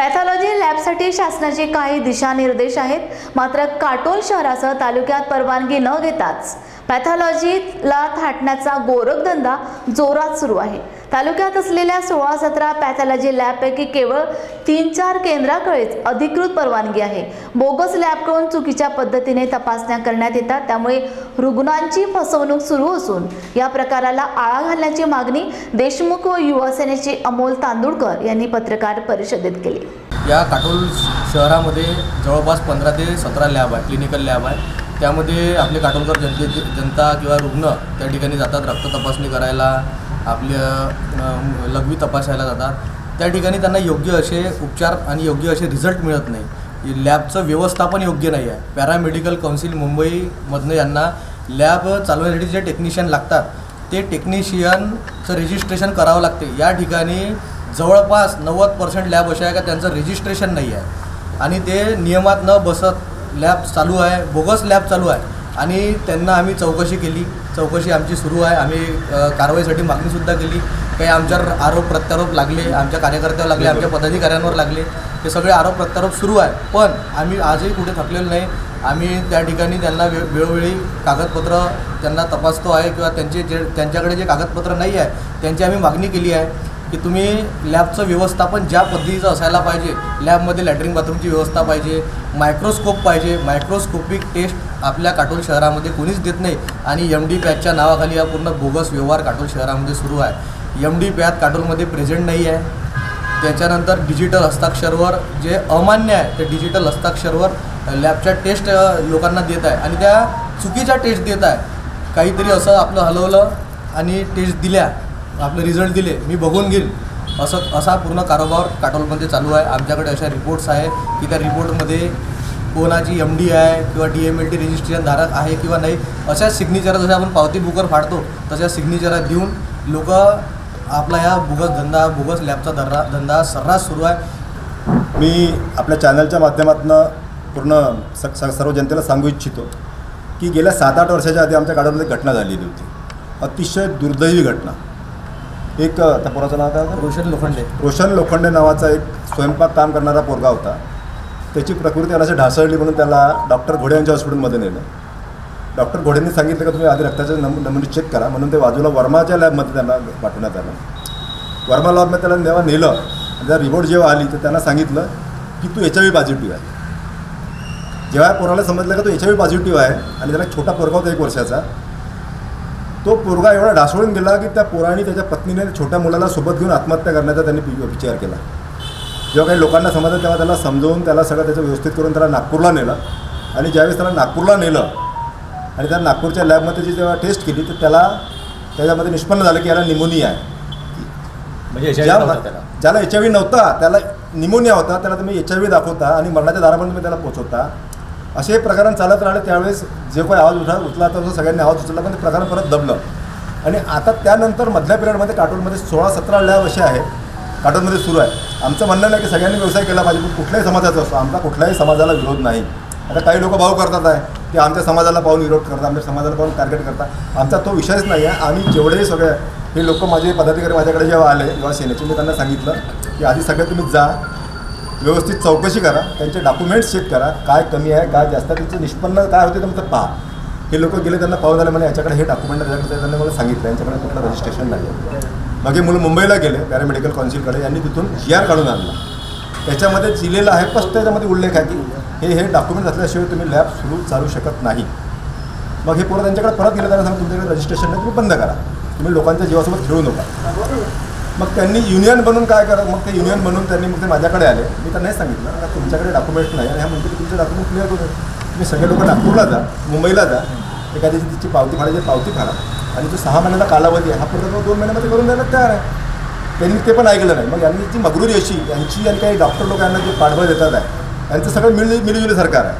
Pathology लॅबसाठी शासनाचे काही दिशानिर्देश आहेत. मात्र काटोल शहरासह तालुक्यात परवानगी न घेताच पॅथॉलॉजीला थाटण्याचा गोरखधंदा जोरात सुरू आहे. तालुक्यात असलेल्या सोळा सतरा पॅथॉलॉजी लॅबपैकी केवळ तीन चार केंद्राकडेच अधिकृत परवानगी आहे. बोगस लॅबकडून चुकीच्या पद्धतीने तपासण्या करण्यात येतात. त्यामुळे रुग्णांची फसवणूक सुरू असून या प्रकाराला आळा घालण्याची मागणी देशमुख व युवासेनेचे अमोल तांदुळकर यांनी पत्रकार परिषदेत केली. या काटोल शहरामध्ये जवळपास पंधरा ते सतरा लॅब आहे क्लिनिकल लॅब आहे. त्यामध्ये आपले काटोलकर जनते जनता किंवा रुग्ण त्या ठिकाणी जातात रक्त तपासणी करायला आपल्या लघवी तपासायला जातात. त्या ठिकाणी त्यांना योग्य असे उपचार आणि योग्य असे रिझल्ट मिळत नाही. लॅबचं व्यवस्थापन योग्य नाही आहे. पॅरामेडिकल काउन्सिल मुंबईमधनं यांना लॅब चालवण्यासाठी जे टेक्निशियन लागतात ते टेक्निशियनचं रजिस्ट्रेशन करावं लागते. या ठिकाणी जवळपास नव्वद पर्सेंट लॅब अशा आहे का त्यांचं रजिस्ट्रेशन नाही आहे. आणि ते नियमात न बसत लॅब चालू आहे बोगस लॅब चालू आहे. आणि त्यांना आम्ही चौकशी केली. चौकशी आमची सुरू आहे. आम्ही कारवाईसाठी मागणीसुद्धा केली. काही आमच्यावर आरोप प्रत्यारोप लागले. आमच्या कार्यकर्त्यावर लागले. आमच्या पदाधिकाऱ्यांवर लागले. हे सगळे आरोप प्रत्यारोप सुरू आहे. पण आम्ही आजही कुठे थकलेलो नाही. आम्ही त्या ठिकाणी त्यांना वे वेळोवेळी कागदपत्र त्यांना तपासतो आहे किंवा त्यांचे जे त्यांच्याकडे जे कागदपत्र नाही आहे त्यांची आम्ही मागणी केली आहे. की तुम्ही लॅबचं व्यवस्थापन ज्या पद्धतीचं असायला पाहिजे लॅबमध्ये लॅटरिन बाथरूमची व्यवस्था पाहिजे मायक्रोस्कोप पाहिजे मायक्रोस्कोपिक टेस्ट आपल्या काटोल शहरामध्ये कोणीच देत नाही. आणि एम डी पॅचच्या नावाखाली हा पूर्ण बोगस व्यवहार काटोल शहरामध्ये सुरू आहे. एम डी पॅथ काटोलमध्ये प्रेझेंट नाही आहे. त्याच्यानंतर डिजिटल हस्ताक्षरवर जे अमान्य आहे ते डिजिटल हस्ताक्षरवर लॅबच्या टेस्ट लोकांना देत आहे. आणि त्या चुकीच्या टेस्ट देत आहे. काहीतरी असं आपलं हलवलं आणि टेस्ट दिल्या. आपले रिझल्ट दिले मी बघून घेईन. असं असा पूर्ण कारोबार काटोलमध्ये चालू आहे. आमच्याकडे अशा रिपोर्ट्स आहे की त्या रिपोर्टमध्ये कोणाची एम डी आहे किंवा D M L T registration धारक आहे किंवा नाही अशा सिग्नेचर जशा आपण पावती बुकर फाडतो तशा सिग्नेचर देऊन लोक आपला ह्या बोगस धंदा बोगस लॅबचा धरा धंदा सर्रास सुरू आहे. मी आपल्या चॅनलच्या माध्यमातून पूर्ण स स- सर्व जनतेला सांगू इच्छितो की गेल्या सात आठ वर्षाच्या आधी आमच्या काळामध्ये घटना झालेली होती. अतिशय दुर्दैवी घटना. एक त्या पोराचं नाव काय? होतं? रोशन लोखंडे. रोशन लोखंडे नावाचा एक स्वयंपाक काम करणारा पोरगा होता. त्याची प्रकृती अशी ढासळली म्हणून त्याला डॉक्टर घोडे यांच्या हॉस्पिटलमध्ये नेलं. डॉक्टर घोडेंनी सांगितलं का तुम्ही आधी रक्ताचे नमु नमुने चेक करा म्हणून ते बाजूला वर्माच्या लॅबमध्ये त्यांना पाठवण्यात आलं. वर्मा लॅबमध्ये त्याला जेव्हा नेलं आणि त्या रिपोर्ट जेव्हा आली तर त्यांना सांगितलं की तू एच आय व्ही पॉझिटिव्ह आहे. जेव्हा पोराला समजलं का तो एच आय व्ही पॉझिटिव्ह आहे आणि त्याला एक छोटा पोरगा होता एक वर्षाचा तो पोरगा एवढा ढासळून गेला की त्या पोराने त्याच्या पत्नीने छोट्या मुलाला सोबत घेऊन आत्महत्या करण्याचा त्यांनी विचार केला. जेव्हा काही लोकांना समजलं तेव्हा त्याला समजवून त्याला सगळं त्याचं व्यवस्थित करून त्याला नागपूरला नेलं. आणि ज्यावेळेस त्याला नागपूरला नेलं आणि त्या नागपूरच्या लॅबमध्ये जी जेव्हा टेस्ट केली तर त्याला त्याच्यामध्ये निष्पन्न झालं की याला निमोनिया आहे. म्हणजे ज्या ज्याला एच आय व्ही नव्हता त्याला निमोनिया होता त्याला तुम्ही एच आय व्ही दाखवता आणि मरणाच्या दारापर्यंत तुम्ही त्याला पोचवता असे प्रकरण चालत राहिले त्यावेळेस जे काही आवाज उठा उचला तर सगळ्यांनी आवाज उचलला पण ते प्रकरण परत दबलं. आणि आता त्यानंतर मधल्या पिरियडमध्ये काटोलमध्ये सोळा सतरा लया वर्षे आहे काटोलमध्ये सुरू आहे. आमचं म्हणणं नाही की सगळ्यांनी व्यवसाय केला पाहिजे पण कुठल्याही समाजाचा असतो आमचा कुठल्याही समाजाला विरोध नाही. आता काही लोक भाऊ करतात आहे की आमच्या समाजाला पाहून विरोध करतात आमच्या समाजाला पाहून टार्गेट करतात. आमचा तो विषयच नाही आहे. आम्ही जेवढेही सगळे हे लोक माझे पदाधिकारी माझ्याकडे जेव्हा आले युवा सेनेचे मी त्यांना सांगितलं की आधी सगळे तुम्ही जा. व्यवस्थित चौकशी करा त्यांचे डॉक्युमेंट्स चेक करा काय कमी आहे काय जास्त त्याचं निष्पन्न काय होते तुमचं पहा. हे लोक गेले त्यांना पाहून आले मला याच्याकडे हे डॉक्युमेंट त्याच्याकडे त्यांनी मला सांगितलं यांच्याकडे कुठलं रजिस्ट्रेशन नाही आहे मग हे मुलं मुंबईला गेले पॅरामेडिकल कॉन्सिलकडे यांनी तिथून जी आर काढून आणला. त्याच्यामध्ये दिलेलं आहे फक्त त्याच्यामध्ये उल्लेख आहे की हे हे डॉक्युमेंट असल्याशिवाय तुम्ही लॅब सुरू चालू शकत नाही. मग हे पोरं त्यांच्याकडे परत गेलं त्यांना सांगा तुमच्याकडे रजिस्ट्रेशन नाही तुम्ही बंद करा. तुम्ही लोकांच्या जीवासोबत खेळू नका. मग त्यांनी युनियन बनून काय करत मग ते युनियन बनून त्यांनी मग ते माझ्याकडे आले. मी तर नाही सांगितलं आता तुमच्याकडे डॉक्युमेंट नाही. आणि ह्या म्हणते की तुमचे डॉक्युमेंट क्लिअर करून तुम्ही सगळे लोक नागपूरला जा मुंबईला जा. एखाद्याची तिची पावती फाडायची पावती फाडा आणि जो सहा महिन्याचा कालावधी आहे हा प्रकल्प दोन महिन्यामध्ये करून द्यायला तयार आहे. त्यांनी ते पण ऐकलं नाही. मग यांनी जी मगरुरी अशी यांची आणि काही डॉक्टर लोक यांना जे पाठबळ देतात आहे यांचं सगळं मिळून सरकार आहे.